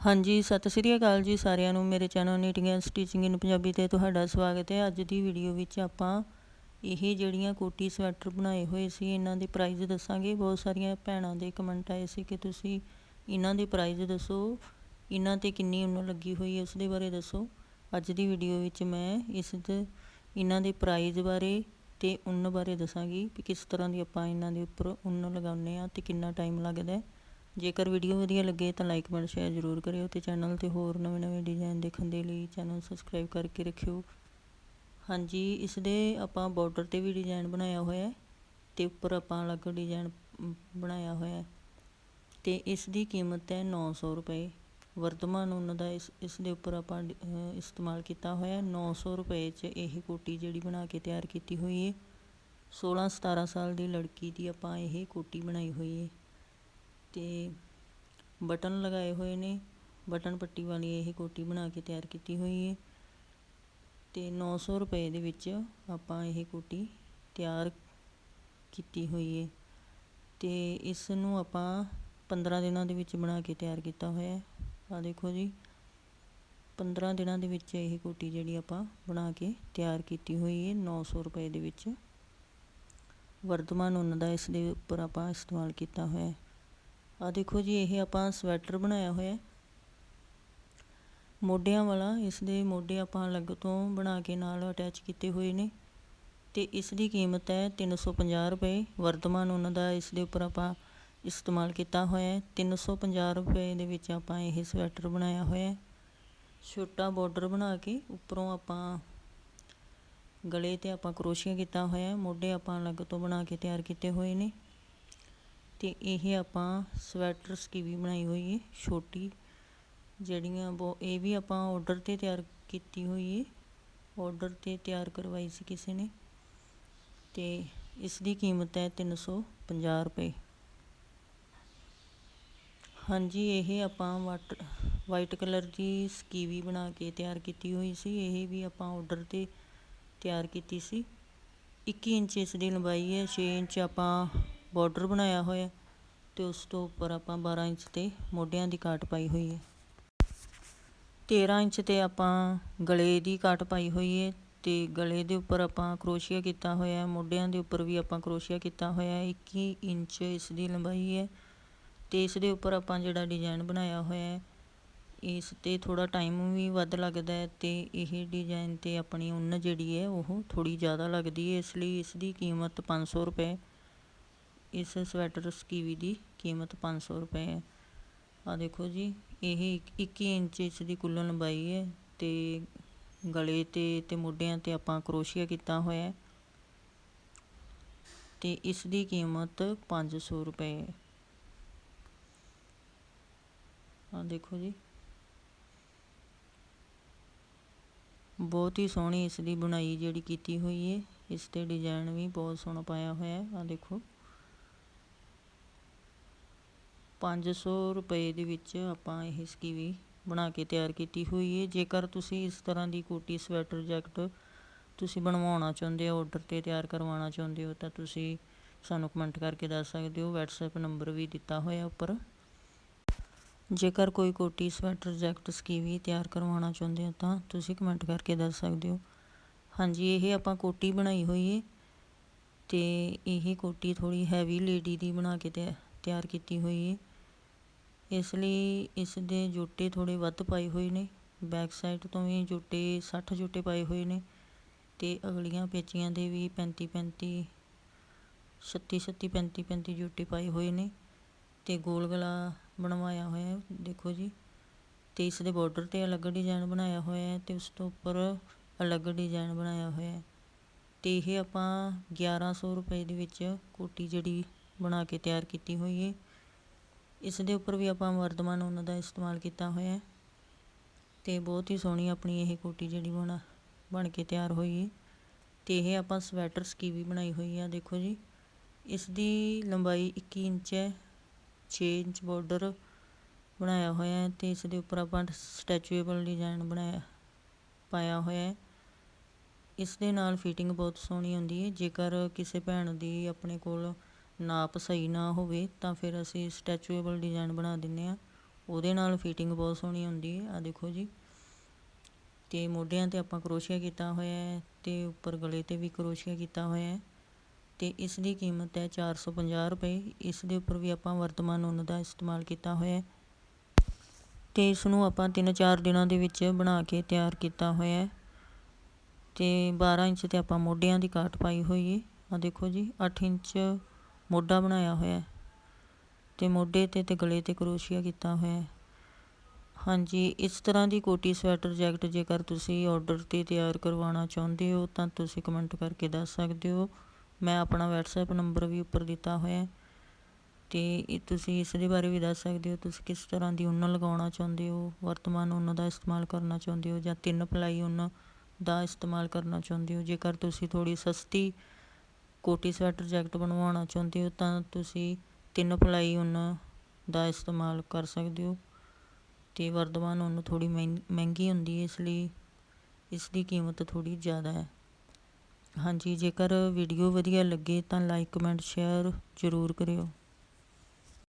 ਹਾਂਜੀ, ਸਤਿ ਸ੍ਰੀ ਅਕਾਲ ਜੀ ਸਾਰਿਆਂ ਨੂੰ। ਮੇਰੇ channel knitting and stitching in Punjabi ਤੇ ਤੁਹਾਡਾ ਸਵਾਗਤ ਹੈ। ਅੱਜ ਦੀ ਵੀਡੀਓ ਵਿੱਚ ਆਪਾਂ ਇਹ ਜਿਹੜੀਆਂ ਕੋਟੀ ਸਵੈਟਰ ਬਣਾਏ ਹੋਏ ਸੀ, ਇਹਨਾਂ ਦੇ ਪ੍ਰਾਈਸ ਦੱਸਾਂਗੇ। ਬਹੁਤ ਸਾਰੀਆਂ ਭੈਣਾਂ ਦੇ ਕਮੈਂਟ ਆਏ ਸੀ ਕਿ ਤੁਸੀਂ ਇਹਨਾਂ ਦੇ ਪ੍ਰਾਈਸ ਦੱਸੋ। ਇਹਨਾਂ ਤੇ ਕਿੰਨੀ ਉੱਨ ਲੱਗੀ ਹੋਈ ਹੈ ਉਸ ਦੇ ਬਾਰੇ ਦੱਸੋ। ਅੱਜ ਦੀ ਵੀਡੀਓ ਵਿੱਚ ਮੈਂ ਇਸ ਦੇ, ਇਹਨਾਂ ਦੇ ਪ੍ਰਾਈਸ ਬਾਰੇ ਤੇ ਉੱਨ ਬਾਰੇ ਦੱਸਾਂਗੀ ਕਿ ਕਿਸ ਤਰ੍ਹਾਂ ਦੀ ਆਪਾਂ ਇਹਨਾਂ ਦੇ ਉੱਪਰ ਉੱਨ ਲਗਾਉਂਦੇ ਆ ਤੇ ਕਿੰਨਾ ਟਾਈਮ ਲੱਗਦਾ ਹੈ। ਜੇਕਰ ਵੀਡੀਓ ਵਧੀਆ ਲੱਗੇ ਤਾਂ ਲਾਈਕ ਕਮੈਂਟ ਸ਼ੇਅਰ ਜ਼ਰੂਰ ਕਰਿਓ ਤੇ ਚੈਨਲ ਤੇ ਹੋਰ ਨਵੇਂ-ਨਵੇਂ ਡਿਜ਼ਾਈਨ ਦੇਖਣ ਦੇ ਲਈ ਚੈਨਲ ਸਬਸਕ੍ਰਾਈਬ ਕਰਕੇ ਰੱਖਿਓ। ਹਾਂਜੀ, ਇਸ ਦੇ ਆਪਾਂ ਬਾਰਡਰ ਤੇ ਵੀ ਡਿਜ਼ਾਈਨ ਬਣਾਇਆ ਹੋਇਆ ਹੈ ਤੇ ਉੱਪਰ ਆਪਾਂ ਅਲੱਗ ਡਿਜ਼ਾਈਨ ਬਣਾਇਆ ਹੋਇਆ ਹੈ ਤੇ ਇਸ ਦੀ ਕੀਮਤ ਹੈ 900 ਰੁਪਏ। ਵਰਤਮਾਨ ਉਹਨਾਂ ਦਾ ਇਸ ਇਸ ਦੇ ਉੱਪਰ ਆਪਾਂ ਇਸਤੇਮਾਲ ਕੀਤਾ ਹੋਇਆ ਹੈ। 900 ਰੁਪਏ 'ਚ ਇਹ ਕੋਟੀ ਜਿਹੜੀ ਬਣਾ ਕੇ ਤਿਆਰ ਕੀਤੀ ਹੋਈ ਹੈ। 16 17 ਸਾਲ ਦੀ ਲੜਕੀ ਦੀ ਆਪਾਂ ਇਹ ਕੋਟੀ ਬਣਾਈ ਹੋਈ ਹੈ। ਤੇ ਬਟਨ ਲਗਾਏ ਹੋਏ ਨੇ। ਬਟਨ ਪੱਟੀ ਵਾਲੀ ਇਹ ਕੋਟੀ ਬਣਾ ਕੇ ਤਿਆਰ ਕੀਤੀ ਹੋਈ ਹੈ ਤੇ 900 ਰੁਪਏ ਦੇ ਵਿੱਚ ਆਪਾਂ ਇਹ ਕੋਟੀ ਤਿਆਰ ਕੀਤੀ ਹੋਈ ਹੈ ਤੇ ਇਸ ਨੂੰ ਆਪਾਂ 15 ਦਿਨਾਂ ਦੇ ਵਿੱਚ ਬਣਾ ਕੇ ਤਿਆਰ ਕੀਤਾ ਹੋਇਆ ਹੈ। ਆ ਦੇਖੋ ਜੀ 15 ਦਿਨਾਂ ਦੇ ਵਿੱਚ ਇਹ ਕੋਟੀ ਜਿਹੜੀ ਆਪਾਂ ਬਣਾ ਕੇ ਤਿਆਰ ਕੀਤੀ ਹੋਈ ਹੈ 900 ਰੁਪਏ ਦੇ ਵਿੱਚ। ਵਰਤਮਾਨ ਉਹਨਾਂ ਦਾ ਇਸ ਦੇ ਉੱਪਰ ਆਪਾਂ ਇਸਤੇਮਾਲ ਕੀਤਾ ਹੋਇਆ ਹੈ। ਆ ਦੇਖੋ ਜੀ, ਇਹ ਆਪਾਂ ਸਵੈਟਰ ਬਣਾਇਆ ਹੋਇਆ ਮੋਢਿਆਂ ਵਾਲਾ, ਇਸ ਦੇ ਮੋਢੇ ਆਪਾਂ ਅਲੱਗ ਤੋਂ ਬਣਾ ਕੇ ਨਾਲ ਅਟੈਚ ਕੀਤੇ ਹੋਏ ਨੇ। ਤੇ ਇਸ ਦੀ ਕੀਮਤ ਹੈ 350 ਰੁਪਏ। ਵਰਤਮਾਨ ਉਹਨਾਂ ਦਾ ਇਸ ਦੇ ਉੱਪਰ ਆਪਾਂ ਇਸਤੇਮਾਲ ਕੀਤਾ ਹੋਇਆ ਹੈ। 350 ਰੁਪਏ ਦੇ ਵਿੱਚ ਆਪਾਂ ਇਹ ਸਵੈਟਰ ਬਣਾਇਆ ਹੋਇਆ ਹੈ। ਛੋਟਾ ਬਾਰਡਰ ਬਣਾ ਕੇ ਉੱਪਰੋਂ ਆਪਾਂ ਗਲੇ ਤੇ ਆਪਾਂ ਕਰੋਸ਼ੀਆ ਕੀਤਾ ਹੋਇਆ ਹੈ। ਮੋਢੇ ਆਪਾਂ ਅਲੱਗ ਤੋਂ ਬਣਾ ਕੇ ਤਿਆਰ ਕੀਤੇ ਹੋਏ ਨੇ। ਅਤੇ ਇਹ ਆਪਾਂ ਸਵੈਟਰ ਸਕੀਵੀ ਬਣਾਈ ਹੋਈ ਹੈ ਛੋਟੀ ਜਿਹੜੀਆਂ ਉਹ ਇਹ ਵੀ ਆਪਾਂ ਔਡਰ ਤੇ ਤਿਆਰ ਕੀਤੀ ਹੋਈ ਹੈ ਆਰਡਰ ਤੇ ਤਿਆਰ ਕਰਵਾਈ ਸੀ ਕਿਸੇ ਨੇ ਅਤੇ ਇਸ ਦੀ ਕੀਮਤ ਹੈ 350 ਰੁਪਏ। ਹਾਂਜੀ, ਇਹ ਆਪਾਂ ਵਾਟਰ ਵਾਈਟ ਕਲਰ ਦੀ ਸਕੀਵੀ ਬਣਾ ਕੇ ਤਿਆਰ ਕੀਤੀ ਹੋਈ ਸੀ। ਇਹ ਵੀ ਆਪਾਂ ਆਰਡਰ ਤੇ ਤਿਆਰ ਕੀਤੀ ਸੀ। 21 ਇੰਚ ਇਸ ਦੀ ਲੰਬਾਈ ਹੈ 6 ਇੰਚ ਆਪਾਂ ਬਾਰਡਰ ਬਣਾਇਆ ਹੋਇਆ ਤੇ ਉਸ ਤੋਂ ਉੱਪਰ ਆਪਾਂ 12 ਇੰਚ ਤੇ ਮੋਢਿਆਂ ਦੀ ਕਾਟ ਪਾਈ ਹੋਈ ਹੈ। 13 ਇੰਚ ਤੇ ਆਪਾਂ ਗਲੇ ਦੀ ਕਾਟ ਪਾਈ ਹੋਈ ਹੈ ਤੇ ਗਲੇ ਦੇ ਉੱਪਰ ਆਪਾਂ ਕਰੋਸ਼ੀਆ ਕੀਤਾ ਹੋਇਆ ਹੈ, ਮੋਢਿਆਂ ਦੇ ਉੱਪਰ ਵੀ ਆਪਾਂ ਕਰੋਸ਼ੀਆ ਕੀਤਾ ਹੋਇਆ ਹੈ। 21 ਇੰਚ ਇਸ ਦੀ ਲੰਬਾਈ ਹੈ ਤੇ ਇਸ ਦੇ ਉੱਪਰ ਆਪਾਂ ਜਿਹੜਾ ਡਿਜ਼ਾਈਨ ਬਣਾਇਆ ਹੋਇਆ ਹੈ, ਇਸ ਤੇ ਥੋੜਾ ਟਾਈਮ ਵੀ ਵੱਧ ਲੱਗਦਾ ਹੈ ਤੇ ਇਹ ਡਿਜ਼ਾਈਨ ਤੇ ਆਪਣੀ ਉੱਨ ਜਿਹੜੀ ਹੈ ਉਹ ਥੋੜੀ ਜ਼ਿਆਦਾ ਲੱਗਦੀ ਹੈ, ਇਸ ਲਈ ਇਸ ਦੀ ਕੀਮਤ 500 ਰੁਪਏ ਇਸ ਸਵੈਟਰ ਸਕੀਵੀ ਦੀ ਕੀਮਤ ਪੰਜ ਸੌ ਰੁਪਏ ਹੈ। ਆ ਦੇਖੋ ਜੀ, ਇਹ 21 ਇੰਚ ਇਸ ਦੀ ਕੁੱਲ ਲੰਬਾਈ ਹੈ ਤੇ ਗਲੇ ਤੇ ਤੇ ਮੋਢਿਆਂ ਤੇ ਆਪਾਂ ਕਰੋਸ਼ੀਆ ਕੀਤਾ ਹੋਇਆ ਹੈ। ਤੇ ਇਸ ਦੀ ਕੀਮਤ 500 ਰੁਪਏ ਹੈ। ਆ ਦੇਖੋ ਜੀ। ਬਹੁਤ ਹੀ ਸੋਹਣੀ ਇਸ ਦੀ ਬੁਣਾਈ ਜਿਹੜੀ ਕੀਤੀ ਹੋਈ ਹੈ। ਇਸ ਤੇ ਡਿਜ਼ਾਈਨ ਵੀ ਬਹੁਤ ਸੋਹਣਾ ਪਾਇਆ ਹੋਇਆ ਹੈ। ਆ ਦੇਖੋ। ਪੰਜ ਸੌ ਰੁਪਏ ਦੇ ਵਿੱਚ ਆਪਾਂ ਇਹ ਸਕੀਵੀ ਬਣਾ ਕੇ ਤਿਆਰ ਕੀਤੀ ਹੋਈ ਹੈ ਜੇਕਰ ਤੁਸੀਂ ਇਸ ਤਰ੍ਹਾਂ ਦੀ ਕੋਟੀ, ਸਵੈਟਰ, ਜੈਕਟ ਤੁਸੀਂ ਬਣਵਾਉਣਾ ਚਾਹੁੰਦੇ ਹੋ ਆਰਡਰ ਤੇ ਤਿਆਰ ਕਰਵਾਉਣਾ ਚਾਹੁੰਦੇ ਹੋ, ਤਾਂ ਤੁਸੀਂ ਸਾਨੂੰ ਕਮੈਂਟ ਕਰਕੇ ਦੱਸ ਸਕਦੇ ਹੋ। WhatsApp ਨੰਬਰ ਵੀ ਦਿੱਤਾ ਹੋਇਆ ਉੱਪਰ। ਜੇਕਰ ਕੋਈ ਕੋਟੀ, ਸਵੈਟਰ, ਜੈਕਟ, ਸਕੀਵੀ ਤਿਆਰ ਕਰਵਾਉਣਾ ਚਾਹੁੰਦੇ ਹੋ, ਤਾਂ ਤੁਸੀਂ ਕਮੈਂਟ ਕਰਕੇ ਦੱਸ ਸਕਦੇ ਹੋ। ਹਾਂਜੀ, ਇਹ ਆਪਾਂ ਕੋਟੀ ਬਣਾਈ ਹੋਈ ਹੈ ਤੇ ਇਹ ਕੋਟੀ ਥੋੜੀ ਹੈਵੀ ਲੇਡੀ ਦੀ ਬਣਾ ਕੇ ਤਿਆਰ ਕੀਤੀ ਹੋਈ ਹੈ ਇਸ ਲਈ ਇਸ ਦੇ ਜੋਟੇ ਥੋੜ੍ਹੇ ਵੱਧ ਪਾਏ ਹੋਏ ਨੇ ਬੈਕ ਸਾਈਡ ਤੋਂ ਵੀ ਜੋਟੇ ਸੱਠ ਜੋਟੇ ਪਾਏ ਹੋਏ ਨੇ ਅਤੇ ਅਗਲੀਆਂ ਪੇਚੀਆਂ ਦੇ ਵੀ 35 35 36 36 35 35 ਜੋਟੇ ਪਾਏ ਹੋਏ ਨੇ ਅਤੇ ਗੋਲ ਗਲਾ ਬਣਵਾਇਆ ਹੋਇਆ ਦੇਖੋ ਜੀ। ਅਤੇ ਇਸ ਦੇ ਬਾਰਡਰ ਤੇ ਅਲੱਗ ਡਿਜ਼ਾਈਨ ਬਣਾਇਆ ਹੋਇਆ ਹੈ ਤੇ ਉਸ ਤੋਂ ਉੱਪਰ ਅਲੱਗ ਡਿਜ਼ਾਈਨ ਬਣਾਇਆ ਹੋਇਆ ਹੈ। ਤੇ ਇਹ ਆਪਾਂ 1100 ਰੁਪਏ ਦੇ ਵਿੱਚ ਕੋਟੀ ਜਿਹੜੀ ਬਣਾ ਕੇ ਤਿਆਰ ਕੀਤੀ ਹੋਈ ਹੈ। ਇਸ ਦੇ ਉੱਪਰ ਵੀ ਆਪਾਂ ਵਰਧਮਾਨ ਉਹਨਾਂ ਦਾ ਇਸਤੇਮਾਲ ਕੀਤਾ ਹੋਇਆ ਹੈ। ਤੇ ਬਹੁਤ ਹੀ ਸੋਹਣੀ ਆਪਣੀ ਇਹ ਕੋਟੀ ਜਿਹੜੀ ਬਣਾ, ਬਣ ਕੇ ਤਿਆਰ ਹੋਈ ਹੈ। ਤੇ ਇਹ ਆਪਾਂ ਸਵੈਟਰ ਸਕੀਵੀ ਬਣਾਈ ਹੋਈ ਆ, ਦੇਖੋ ਜੀ। ਇਸ ਦੀ ਲੰਬਾਈ 21 ਇੰਚ ਹੈ 6 ਇੰਚ ਬਾਰਡਰ ਬਣਾਇਆ ਹੋਇਆ ਹੈ ਤੇ ਇਸ ਦੇ ਉੱਪਰ ਆਪਾਂ ਸਟੈਚੂਏਬਲ ਡਿਜ਼ਾਈਨ ਬਣਾਇਆ, ਪਾਇਆ ਹੋਇਆ ਹੈ। ਇਸ ਦੇ ਨਾਲ ਫਿਟਿੰਗ ਬਹੁਤ ਸੋਹਣੀ ਹੁੰਦੀ ਹੈ। ਜੇਕਰ ਕਿਸੇ ਭੈਣ ਦੀ ਆਪਣੇ ਕੋਲ ਨਾਪ ਸਹੀ ਨਾ ਹੋਵੇ ਤਾਂ ਫਿਰ ਅਸੀਂ ਸਟੈਚੂਏਬਲ ਡਿਜ਼ਾਈਨ ਬਣਾ ਦਿੰਦੇ ਆ ਉਹਦੇ ਨਾਲ ਫਿਟਿੰਗ ਬਹੁਤ ਸੋਹਣੀ ਹੁੰਦੀ ਹੈ। ਆ ਦੇਖੋ ਜੀ। ਤੇ ਮੋਢਿਆਂ ਤੇ ਆਪਾਂ ਕਰੋਸ਼ੀਆ ਕੀਤਾ ਹੋਇਆ ਹੈ ਤੇ ਉੱਪਰ ਗਲੇ ਤੇ ਵੀ ਕਰੋਸ਼ੀਆ ਕੀਤਾ ਹੋਇਆ ਹੈ। ਤੇ ਇਸ ਦੀ ਕੀਮਤ ਹੈ 450 ਰੁਪਏ। ਇਸ ਦੇ ਉੱਪਰ ਵੀ ਆਪਾਂ ਵਰਤਮਾਨ ਉੱਨ ਦਾ ਇਸਤੇਮਾਲ ਕੀਤਾ ਹੋਇਆ ਹੈ। ਤੇ ਇਸ ਨੂੰ ਆਪਾਂ 3-4 ਦਿਨਾਂ ਦੇ ਵਿੱਚ ਬਣਾ ਕੇ ਤਿਆਰ ਕੀਤਾ ਹੋਇਆ ਹੈ। ਤੇ 12 ਇੰਚ ਤੇ ਆਪਾਂ ਮੋਢਿਆਂ ਦੀ ਕਾਟ ਪਾਈ ਹੋਈ ਹੈ। ਆ ਦੇਖੋ ਜੀ 8 ਇੰਚ ਮੋਢਾ ਬਣਾਇਆ ਹੋਇਆ ਅਤੇ ਮੋਢੇ ਤੇ ਅਤੇ ਗਲੇ ਤੇ ਕਰੋਸ਼ੀਆ ਕੀਤਾ ਹੋਇਆ ਹਾਂਜੀ, ਇਸ ਤਰ੍ਹਾਂ ਦੀ ਕੋਟੀ ਸਵੈਟਰ ਜੈਕਟ ਜੇਕਰ ਤੁਸੀਂ ਔਡਰ ਤੇ ਤਿਆਰ ਕਰਵਾਉਣਾ ਚਾਹੁੰਦੇ ਹੋ ਤਾਂ ਤੁਸੀਂ ਕਮੈਂਟ ਕਰਕੇ ਦੱਸ ਸਕਦੇ ਹੋ। ਮੈਂ ਆਪਣਾ ਵਟਸਐਪ ਨੰਬਰ ਵੀ ਉੱਪਰ ਦਿੱਤਾ ਹੋਇਆ ਅਤੇ ਤੁਸੀਂ ਇਸ ਦੇ ਬਾਰੇ ਵੀ ਦੱਸ ਸਕਦੇ ਹੋ ਤੁਸੀਂ ਕਿਸ ਤਰ੍ਹਾਂ ਦੀ ਉੱਨ ਲਗਾਉਣਾ ਚਾਹੁੰਦੇ ਹੋ, ਵਰਤਮਾਨ ਉੱਨ ਦਾ ਇਸਤੇਮਾਲ ਕਰਨਾ ਚਾਹੁੰਦੇ ਹੋ ਜਾਂ ਤਿੰਨ ਪਲਾਈ ਉੱਨ ਦਾ ਇਸਤੇਮਾਲ ਕਰਨਾ ਚਾਹੁੰਦੇ ਹੋ। ਜੇਕਰ ਤੁਸੀਂ ਥੋੜੀ ਸਸਤੀ ਕੋਟੀ ਸਵੈਟਰ ਜੈਕਟ ਬਣਵਾਉਣਾ ਚਾਹੁੰਦੇ ਹੋ ਤਾਂ ਤੁਸੀਂ ਤਿੰਨ ਪਲਾਈ ਉੱਨ ਦਾ ਇਸਤੇਮਾਲ ਕਰ ਸਕਦੇ ਹੋ ਤੇ ਵਰਤਮਾਨ ਉੱਨ ਮਹਿੰ, ਮਹਿੰਗੀ ਹੁੰਦੀ ਹੈ, ਇਸ ਲਈ ਇਸ ਦੀ ਕੀਮਤ ਥੋੜ੍ਹੀ ਜ਼ਿਆਦਾ ਹੈ। ਹਾਂਜੀ, ਜੇਕਰ ਵੀਡੀਓ ਵਧੀਆ ਲੱਗੇ ਤਾਂ ਲਾਈਕ ਕਮੈਂਟ ਸ਼ੇਅਰ ਜ਼ਰੂਰ ਕਰਿਓ।